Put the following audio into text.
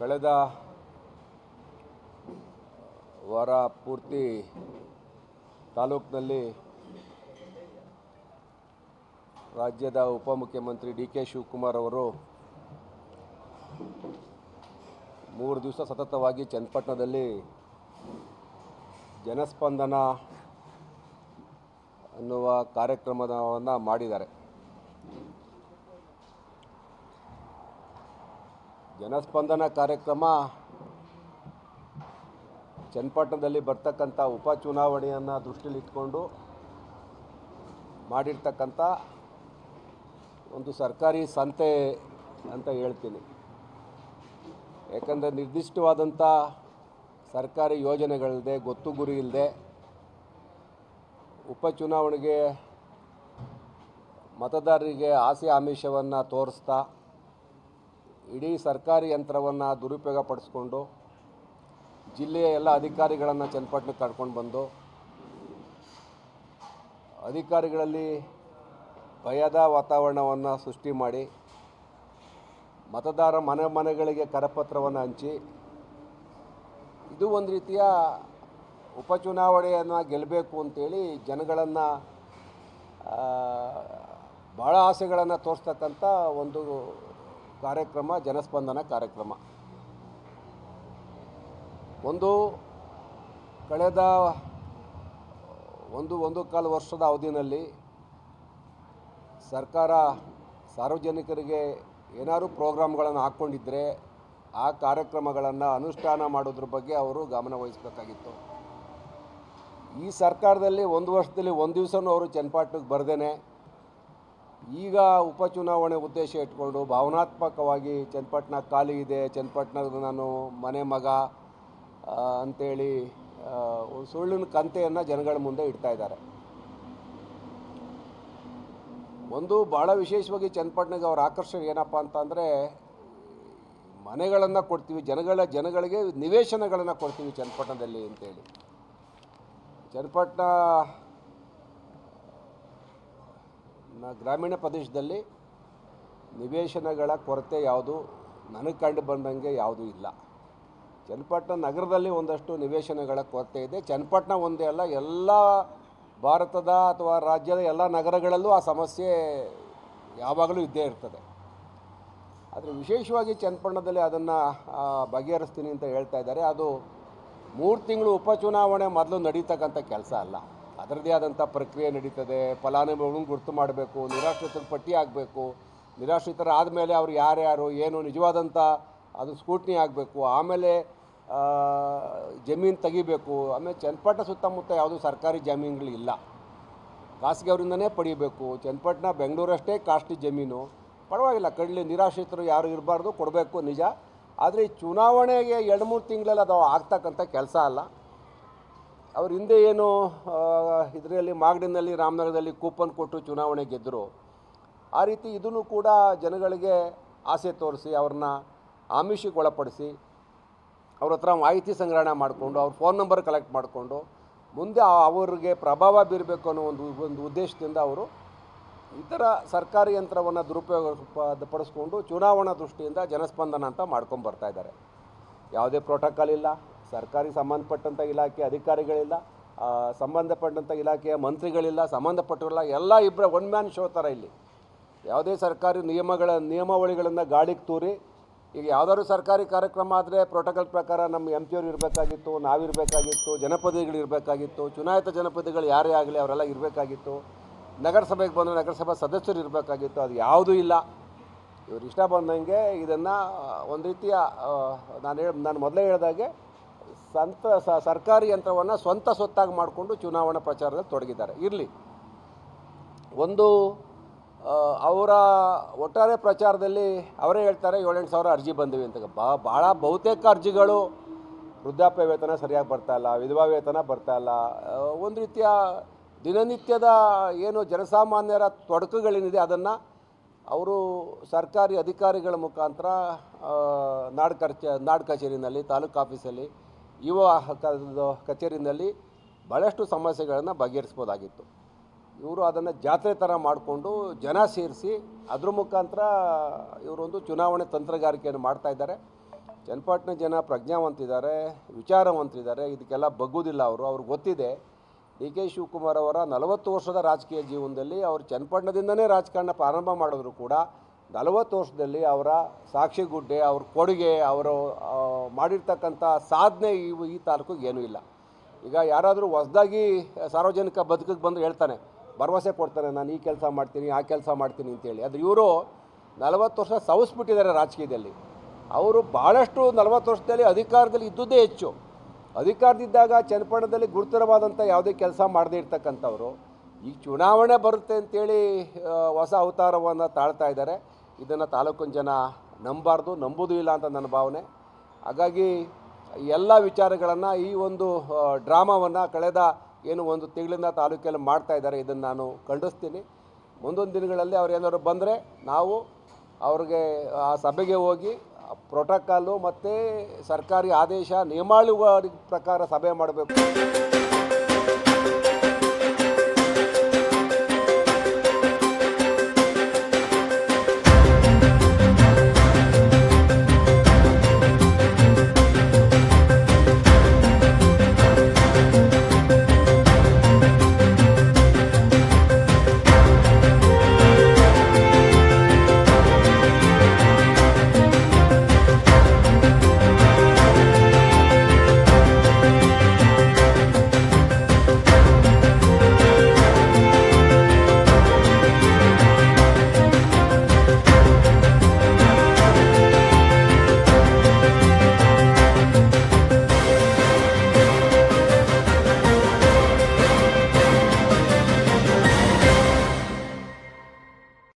ಕಳೆದ ವಾರ ಪೂರ್ತಿ ತಾಲೂಕಿನಲ್ಲಿ ರಾಜ್ಯದ ಉಪಮುಖ್ಯಮಂತ್ರಿ ಡಿ ಕೆ ಶಿವಕುಮಾರ್ ಅವರು ಮೂರು ದಿವಸ ಸತತವಾಗಿ ಚನ್ನಪಟ್ಟಣದಲ್ಲಿ ಜನಸ್ಪಂದನ ಅನ್ನುವ ಕಾರ್ಯಕ್ರಮವನ್ನು ಮಾಡಿದ್ದಾರೆ. ಜನಸ್ಪಂದನ ಕಾರ್ಯಕ್ರಮ ಚನ್ನಪಟ್ಟಣದಲ್ಲಿ ಬರ್ತಕ್ಕಂಥ ಉಪಚುನಾವಣೆಯನ್ನು ದೃಷ್ಟಿಯಲ್ಲಿಟ್ಕೊಂಡು ಮಾಡಿರ್ತಕ್ಕಂಥ ಒಂದು ಸರ್ಕಾರಿ ಸಂತೆ ಅಂತ ಹೇಳ್ತೀನಿ. ಯಾಕಂದರೆ ನಿರ್ದಿಷ್ಟವಾದಂಥ ಸರ್ಕಾರಿ ಯೋಜನೆಗಳಿಲ್ಲದೆ ಗೊತ್ತು ಗುರಿ ಇಲ್ಲದೆ ಉಪಚುನಾವಣೆಗೆ ಮತದಾರರಿಗೆ ಆಸೆ ಆಮಿಷವನ್ನು ತೋರಿಸ್ತಾ ಇಡೀ ಸರ್ಕಾರಿ ಯಂತ್ರವನ್ನು ದುರುಪಯೋಗ ಪಡಿಸ್ಕೊಂಡು ಜಿಲ್ಲೆಯ ಎಲ್ಲ ಅಧಿಕಾರಿಗಳನ್ನು ಚನ್ನಪಟ್ಟಣಕ್ಕೆ ಕರ್ಕೊಂಡು ಬಂದು ಅಧಿಕಾರಿಗಳಲ್ಲಿ ಭಯದ ವಾತಾವರಣವನ್ನು ಸೃಷ್ಟಿ ಮಾಡಿ ಮತದಾರ ಮನೆ ಮನೆಗಳಿಗೆ ಕರಪತ್ರವನ್ನು ಹಂಚಿ, ಇದು ಒಂದು ರೀತಿಯ ಉಪಚುನಾವಣೆಯನ್ನು ಗೆಲ್ಲಬೇಕು ಅಂತೇಳಿ ಜನಗಳನ್ನು ಭಾಳ ಆಸೆಗಳನ್ನು ತೋರಿಸ್ತಕ್ಕಂಥ ಒಂದು ಕಾರ್ಯಕ್ರಮ, ಜನಸ್ಪಂದನ ಕಾರ್ಯಕ್ರಮ. ಒಂದು ಕಳೆದ ಒಂದು ಒಂದು ಕಾಲು ವರ್ಷದ ಅವಧಿನಲ್ಲಿ ಸರ್ಕಾರ ಸಾರ್ವಜನಿಕರಿಗೆ ಏನಾದರೂ ಪ್ರೋಗ್ರಾಮ್ಗಳನ್ನು ಹಾಕ್ಕೊಂಡಿದ್ದರೆ ಆ ಕಾರ್ಯಕ್ರಮಗಳನ್ನು ಅನುಷ್ಠಾನ ಮಾಡೋದ್ರ ಬಗ್ಗೆ ಅವರು ಗಮನ ವಹಿಸಬೇಕಾಗಿತ್ತು. ಈ ಸರ್ಕಾರದಲ್ಲಿ ಒಂದು ವರ್ಷದಲ್ಲಿ ಒಂದು ದಿವಸನೂ ಅವರು ಚನ್ನಪಟ್ಟಣಕ್ಕೆ ಬರ್ದೇನೆ. ಈಗ ಉಪಚುನಾವಣೆ ಉದ್ದೇಶ ಇಟ್ಕೊಂಡು ಭಾವನಾತ್ಮಕವಾಗಿ ಚನ್ನಪಟ್ಟಣ ಖಾಲಿ ಇದೆ, ಚನ್ನಪಟ್ಟಣದ ನಾನು ಮನೆ ಮಗ ಅಂಥೇಳಿ ಸುಳ್ಳಿನ ಕಂತೆಯನ್ನು ಜನಗಳ ಮುಂದೆ ಇಡ್ತಾ ಇದ್ದಾರೆ. ಒಂದು ಭಾಳ ವಿಶೇಷವಾಗಿ ಚನ್ನಪಟ್ಟಣಗೆ ಅವರ ಆಕರ್ಷಣೆ ಏನಪ್ಪ ಅಂತಂದರೆ, ಮನೆಗಳನ್ನು ಕೊಡ್ತೀವಿ, ಜನಗಳ, ಜನಗಳಿಗೆ ನಿವೇಶನಗಳನ್ನು ಕೊಡ್ತೀವಿ ಚನ್ನಪಟ್ಟಣದಲ್ಲಿ ಅಂತೇಳಿ. ಚನ್ನಪಟ್ಟಣ ಗ್ರಾಮೀಣ ಪ್ರದೇಶದಲ್ಲಿ ನಿವೇಶನಗಳ ಕೊರತೆ ಯಾವುದು? ನನಗೆ ಕಂಡು ಬಂದಂಗೆ ಯಾವುದೂ ಇಲ್ಲ. ಚನ್ನಪಟ್ಟಣ ನಗರದಲ್ಲಿ ಒಂದಷ್ಟು ನಿವೇಶನಗಳ ಕೊರತೆ ಇದೆ. ಚನ್ನಪಟ್ಟಣ ಒಂದೇ ಅಲ್ಲ, ಎಲ್ಲ ಭಾರತದ ಅಥವಾ ರಾಜ್ಯದ ಎಲ್ಲ ನಗರಗಳಲ್ಲೂ ಆ ಸಮಸ್ಯೆ ಯಾವಾಗಲೂ ಇದ್ದೇ ಇರ್ತದೆ. ಆದರೆ ವಿಶೇಷವಾಗಿ ಚನ್ನಪಟ್ಟಣದಲ್ಲಿ ಅದನ್ನು ಬಗೆಹರಿಸ್ತೀನಿ ಅಂತ ಹೇಳ್ತಾ ಇದ್ದಾರೆ. ಅದು ಮೂರು ತಿಂಗಳು ಉಪಚುನಾವಣೆ ಮೊದಲು ನಡೀತಕ್ಕಂಥ ಕೆಲಸ ಅಲ್ಲ. ಅದರದ್ದೇ ಆದಂಥ ಪ್ರಕ್ರಿಯೆ ನಡೀತದೆ, ಫಲಾನುಭವಿಗಳನ್ನು ಗುರುತು ಮಾಡಬೇಕು, ನಿರಾಶ್ರಿತರ ಪಟ್ಟಿ ಆಗಬೇಕು, ನಿರಾಶ್ರಿತರ ಆದಮೇಲೆ ಅವರು ಯಾರ್ಯಾರು ಏನು ನಿಜವಾದಂಥ ಅದು ಸ್ಕೂಟ್ನಿ ಆಗಬೇಕು, ಆಮೇಲೆ ಜಮೀನು ತೆಗಿಬೇಕು, ಆಮೇಲೆ ಚನ್ನಪಟ್ಟಣ ಸುತ್ತಮುತ್ತ ಯಾವುದೂ ಸರ್ಕಾರಿ ಜಮೀನುಗಳು ಇಲ್ಲ. ಖಾಸಗಿ ಅವರಿಂದನೇ ಪಡಿಬೇಕು ಚನ್ನಪಟ್ಟಣ ಬೆಂಗಳೂರಷ್ಟೇ ಕಾಸ್ಟ್ಲಿ ಜಮೀನು. ಪರವಾಗಿಲ್ಲ, ಕಡಲಿ ನಿರಾಶ್ರಿತರು ಯಾರು ಇರಬಾರ್ದು, ಕೊಡಬೇಕು, ನಿಜ. ಆದರೆ ಈ ಚುನಾವಣೆಗೆ ಎರಡು ಮೂರು ತಿಂಗಳಲ್ಲಿ ಅದು ಆಗ್ತಕ್ಕಂಥ ಕೆಲಸ ಅಲ್ಲ. ಅವ್ರ ಹಿಂದೆ ಏನು ಇದರಲ್ಲಿ ಮಾಗಡಿನಲ್ಲಿ, ರಾಮನಗರದಲ್ಲಿ ಕೂಪನ್ ಕೊಟ್ಟು ಚುನಾವಣೆ ಗೆದ್ದರು ಆ ರೀತಿ ಇದನ್ನು ಕೂಡ ಜನಗಳಿಗೆ ಆಸೆ ತೋರಿಸಿ, ಅವ್ರನ್ನ ಆಮಿಷಕ್ಕೆ ಒಳಪಡಿಸಿ ಅವ್ರ ಹತ್ರ ಮಾಹಿತಿ ಸಂಗ್ರಹಣೆ ಮಾಡಿಕೊಂಡು, ಅವ್ರ ಫೋನ್ ನಂಬರ್ ಕಲೆಕ್ಟ್ ಮಾಡಿಕೊಂಡು, ಮುಂದೆ ಅವರಿಗೆ ಪ್ರಭಾವ ಬೀರಬೇಕು ಅನ್ನೋ ಒಂದು ಒಂದು ಉದ್ದೇಶದಿಂದ ಅವರು ಇತರ ಸರ್ಕಾರಿ ಯಂತ್ರವನ್ನು ದುರುಪಯೋಗ ಪಡಿಸ್ಕೊಂಡು ಚುನಾವಣಾ ದೃಷ್ಟಿಯಿಂದ ಜನಸ್ಪಂದನ ಅಂತ ಮಾಡ್ಕೊಂಡು ಬರ್ತಾ ಇದ್ದಾರೆ. ಯಾವುದೇ ಪ್ರೋಟೋಕಾಲ್ ಇಲ್ಲ. ಸರ್ಕಾರಿ ಸಂಬಂಧಪಟ್ಟಂಥ ಇಲಾಖೆ ಅಧಿಕಾರಿಗಳಿಲ್ಲ ಸಂಬಂಧಪಟ್ಟಂಥ ಇಲಾಖೆಯ ಮಂತ್ರಿಗಳಿಲ್ಲ ಸಂಬಂಧಪಟ್ಟಿರಲ್ಲ ಎಲ್ಲ ಇಬ್ಬರ ಒನ್ ಮ್ಯಾನ್ ಶೋ ಥರ ಇಲ್ಲಿ. ಯಾವುದೇ ಸರ್ಕಾರಿ ನಿಯಮಗಳ, ನಿಯಮಾವಳಿಗಳನ್ನು ಗಾಳಿಗೆ ತೂರಿ, ಈಗ ಯಾವುದಾದ್ರು ಸರ್ಕಾರಿ ಕಾರ್ಯಕ್ರಮ ಆದರೆ ಪ್ರೋಟೋಕಾಲ್ ಪ್ರಕಾರ ನಮ್ಮ ಎಂ ಪಿಯವ್ರು ಇರಬೇಕಾಗಿತ್ತು, ನಾವಿರಬೇಕಾಗಿತ್ತು, ಜನಪ್ರತಿನಿಧಿಗಳು ಇರಬೇಕಾಗಿತ್ತು, ಚುನಾಯಿತ ಜನಪ್ರತಿನಿಧಿಗಳು ಯಾರೇ ಆಗಲಿ ಅವರೆಲ್ಲ ಇರಬೇಕಾಗಿತ್ತು, ನಗರಸಭೆಗೆ ಬಂದರೆ ನಗರಸಭಾ ಸದಸ್ಯರು ಇರಬೇಕಾಗಿತ್ತು, ಅದು ಯಾವುದೂ ಇಲ್ಲ. ಇವ್ರು ಇಷ್ಟ ಬಂದಂಗೆ ಇದನ್ನು ಒಂದು ರೀತಿಯ ನಾನು ಹೇಳಿ, ನಾನು ಮೊದಲೇ ಹೇಳಿದಾಗೆ ಸ್ವಂತ ಸ- ಸರ್ಕಾರಿ ಯಂತ್ರವನ್ನು ಸ್ವಂತ ಸೊತ್ತಾಗಿ ಮಾಡಿಕೊಂಡು ಚುನಾವಣಾ ಪ್ರಚಾರದಲ್ಲಿ ತೊಡಗಿದ್ದಾರೆ. ಇರಲಿ. ಒಂದು ಅವರ ಒಟ್ಟಾರೆ ಪ್ರಚಾರದಲ್ಲಿ ಅವರೇ ಹೇಳ್ತಾರೆ, ಏಳೆಂಟು ಸಾವಿರ ಅರ್ಜಿ ಬಂದಿವೆ ಅಂತ. ಬಾ ಭಾಳ ಬಹುತೇಕ ಅರ್ಜಿಗಳು ವೃದ್ಧಾಪ್ಯ ವೇತನ ಸರಿಯಾಗಿ ಬರ್ತಾ ಇಲ್ಲ, ವಿಧವಾ ವೇತನ ಬರ್ತಾ ಇಲ್ಲ. ಒಂದು ರೀತಿಯ ದಿನನಿತ್ಯದ ಏನು ಜನಸಾಮಾನ್ಯರ ತೊಡಕುಗಳೇನಿದೆ, ಅದನ್ನು ಅವರು ಸರ್ಕಾರಿ ಅಧಿಕಾರಿಗಳ ಮುಖಾಂತರ ನಾಡ್ ಕರ್ಚ, ನಾಡ್ ಕಚೇರಿನಲ್ಲಿ, ತಾಲೂಕು ಆಫೀಸಲ್ಲಿ ಕ- ಕಚೇರಿನಲ್ಲಿ ಭಾಳಷ್ಟು ಸಮಸ್ಯೆಗಳನ್ನು ಬಗೆಹರಿಸ್ಬೋದಾಗಿತ್ತು. ಇವರು ಅದನ್ನು ಜಾತ್ರೆ ಥರ ಮಾಡಿಕೊಂಡು ಜನ ಸೇರಿಸಿ ಅದ್ರ ಮುಖಾಂತರ ಇವರೊಂದು ಚುನಾವಣೆ ತಂತ್ರಗಾರಿಕೆಯನ್ನು ಮಾಡ್ತಾ ಇದ್ದಾರೆ. ಚನ್ನಪಟ್ಟಣ ಜನ ಪ್ರಜ್ಞಾವಂತಿದ್ದಾರೆ, ವಿಚಾರವಂತಿದ್ದಾರೆ, ಇದಕ್ಕೆಲ್ಲ ಬಗ್ಗುವುದಿಲ್ಲ ಅವರು. ಅವ್ರಿಗೆ ಗೊತ್ತಿದೆ, ಡಿ ಕೆ ಶಿವಕುಮಾರ್ ಅವರ ನಲವತ್ತು ವರ್ಷದ ರಾಜಕೀಯ ಜೀವನದಲ್ಲಿ ಅವರು ಚನ್ನಪಟ್ಟಣದಿಂದನೇ ರಾಜಕಾರಣ ಪ್ರಾರಂಭ ಮಾಡಿದ್ರು ಕೂಡ. ನಲವತ್ತು ವರ್ಷದಲ್ಲಿ ಅವರ ಸಾಕ್ಷಿಗುಡ್ಡೆ ಅವ್ರ ಕೊಡುಗೆ, ಅವರು ಮಾಡಿರ್ತಕ್ಕಂಥ ಸಾಧನೆ ಈ ಈ ತಾಲೂಕಿಗೆ ಏನೂ ಇಲ್ಲ. ಈಗ ಯಾರಾದರೂ ಹೊಸ್ದಾಗಿ ಸಾರ್ವಜನಿಕ ಬದುಕಿಗೆ ಬಂದು ಹೇಳ್ತಾನೆ, ಭರವಸೆ ಕೊಡ್ತಾನೆ, ನಾನು ಈ ಕೆಲಸ ಮಾಡ್ತೀನಿ, ಆ ಕೆಲಸ ಮಾಡ್ತೀನಿ ಅಂತೇಳಿ ಆದರೆ ಇವರು ನಲವತ್ತು ವರ್ಷ ಸವಿಸ್ಬಿಟ್ಟಿದ್ದಾರೆ ರಾಜಕೀಯದಲ್ಲಿ. ಅವರು ಭಾಳಷ್ಟು ನಲವತ್ತು ವರ್ಷದಲ್ಲಿ ಅಧಿಕಾರದಲ್ಲಿ ಇದ್ದುದೇ ಹೆಚ್ಚು. ಅಧಿಕಾರದಿದ್ದಾಗ ಚನ್ನಪಟ್ಟಣದಲ್ಲಿ ಗುರುತರವಾದಂಥ ಯಾವುದೇ ಕೆಲಸ ಮಾಡದೇ ಇರ್ತಕ್ಕಂಥವ್ರು, ಈ ಚುನಾವಣೆ ಬರುತ್ತೆ ಅಂತೇಳಿ ಹೊಸ ಅವತಾರವನ್ನು ತಾಳ್ತಾ ಇದ್ದಾರೆ. ಇದನ್ನು ತಾಲೂಕಿನ ಜನ ನಂಬಾರ್ದು, ನಂಬುದೂ ಇಲ್ಲ ಅಂತ ನನ್ನ ಭಾವನೆ. ಹಾಗಾಗಿ ಎಲ್ಲ ವಿಚಾರಗಳನ್ನು ಈ ಒಂದು ಡ್ರಾಮಾವನ್ನು ಕಳೆದ ಏನು ಒಂದು ತಿಂಗಳಿಂದ ತಾಲೂಕಲ್ಲಿ ಮಾಡ್ತಾ ಇದ್ದಾರೆ, ಇದನ್ನು ನಾನು ಖಂಡಿಸ್ತೀನಿ. ಮುಂದೊಂದು ದಿನಗಳಲ್ಲಿ ಅವ್ರು ಏನಾದ್ರು ಬಂದರೆ ನಾವು ಅವ್ರಿಗೆ, ಆ, ಸಭೆಗೆ ಹೋಗಿ ಪ್ರೋಟೋಕಾಲು ಮತ್ತು ಸರ್ಕಾರಿ ಆದೇಶ ನಿಯಮಾವಳಿ ಪ್ರಕಾರ ಸಭೆ ಮಾಡಬೇಕು.